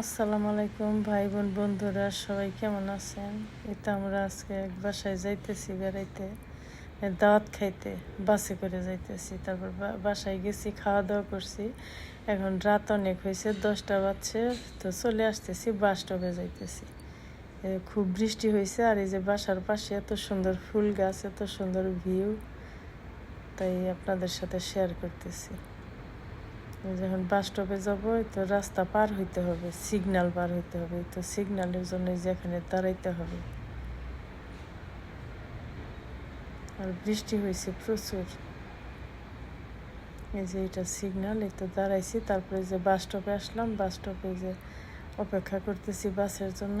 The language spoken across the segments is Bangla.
আসসালামু আলাইকুম ভাই বোন, বন্ধুরা, সবাই কেমন আছেন? তো আমরা আজকে এক বাসায় যাইতেছি বেড়াইতে, দাওয়াত খাইতে, বাসে করে যাইতেছি। তারপর বাসায় গেছি খাওয়া দাওয়া করছি। এখন রাত অনেক হয়েছে, দশটা বাজছে, তো চলে আসতেছি, বাস স্টপে যাইতেছি। খুব বৃষ্টি হয়েছে, আর এই যে বাসার পাশে এত সুন্দর ফুল গাছ, এত সুন্দর ভিউ, তাই আপনাদের সাথে শেয়ার করতেছি। যখন বাস স্টপে যাব তো রাস্তা পার হইতে হবে সিগনাল পার হইতে হবে তো সিগনালের জন্য যেখানে দাঁড়াইতে হবে। আর বৃষ্টি হয়েছে প্রচুর। এই যে এটা সিগনাল এই তো দাঁড়াইছি, তারপরে যে বাস স্টপে আসলাম, বাস স্টপে যে অপেক্ষা করতেছি বাসের জন্য।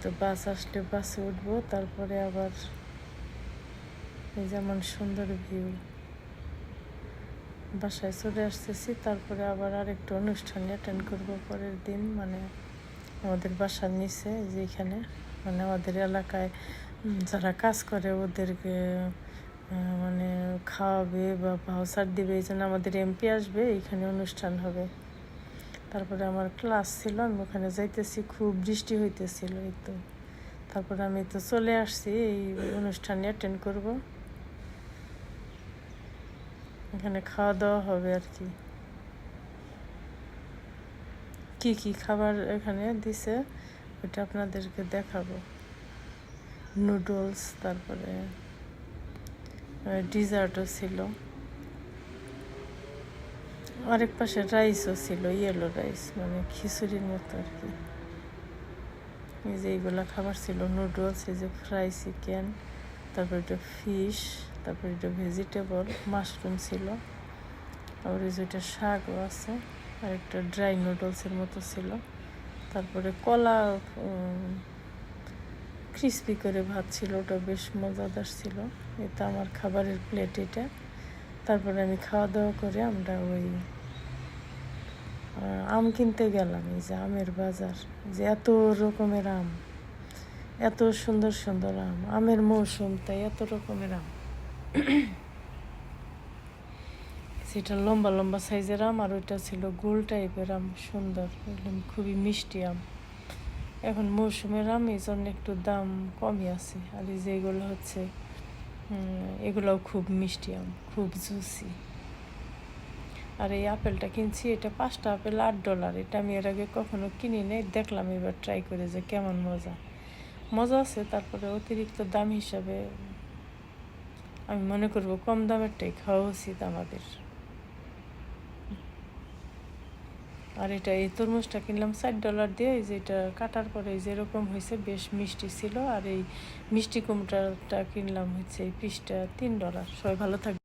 তো বাস আসলে বাসে উঠবো, তারপরে আবার এই যেমন সুন্দর ভিউ। বাসায় চলে আসতেছি, তারপরে আবার আরেকটু অনুষ্ঠান অ্যাটেন্ড করব পরের দিন মানে আমাদের বাসার নিচে, এই যে এখানে মানে আমাদের এলাকায় যারা কাজ করে ওদেরকে মানে খাওয়াবে বা ভাউচার দিবে, এই জন্য আমাদের এমপি আসবে, এখানে অনুষ্ঠান হবে। তারপরে আমার ক্লাস ছিল, আমি ওখানে যাইতেছি, খুব বৃষ্টি হইতেছিল, এই তো। তারপরে আমি তো চলে আসছি, এই অনুষ্ঠানে অ্যাটেন্ড করব। এখানে খাওয়া দাওয়া হবে আর কি। কি কি খাবার এখানে দিছে ওটা আপনাদেরকে দেখাবো। নুডলস, তারপরে ডিজার্টও ছিল। আরেক পাশে রাইসও ছিল ইয়েলো রাইস মানে খিচুড়ির মতো আর কি। এই যে এইগুলা খাবার ছিল, নুডলস, এই যে ফ্রাই চিকেন তারপর এটা ফিশ তারপর এটা ভেজিটেবল মাশরুম ছিল। আবার এই যে এটা শাকও আছে আর একটা ড্রাই নুডলসের মতো ছিল। তারপরে কলা ক্রিস্পি করে ভাত ছিল, ওটা বেশ মজাদার ছিল। এটা আমার খাবারের প্লেট এটা। তারপরে আমি খাওয়া দাওয়া করে আমরা ওই আম কিনতে গেলাম, এই যে আমের বাজার। যে এত রকমের আম। এত সুন্দর সুন্দর আম, আমের মৌসুম, তাই এত রকমের আম। সেটা লম্বা লম্বা সাইজের আম, আর ওইটা ছিল গোল টাইপের আম, সুন্দর, একদম খুবই মিষ্টি আম। এখন মৌসুমের আম, এই জন্য একটু দাম কমই আছে, আর এই যে এগুলো হচ্ছে এগুলোও খুব মিষ্টি আম, খুব জুসি। আর এই আপেলটা কিনছি, এটা পাঁচটা আপেল আট ডলার, এটা আমি এর আগে কখনো কিনি নাই, দেখলাম এবার ট্রাই করে যে কেমন মজা। মজা আছে, তারপরে অতিরিক্ত দাম হিসাবে আমি মনে করব কম দামেরটাই খাওয়া উচিত আমাদের। আর এটা এই তরমুজটা কিনলাম ষাট ডলার দিয়ে, এই যে এটা কাটার পরে যেরকম হয়েছে, বেশ মিষ্টি ছিল। আর এই মিষ্টি কুমড়াটা কিনলাম হচ্ছে এই পিসটা তিন ডলার সবাই ভালো থাকবে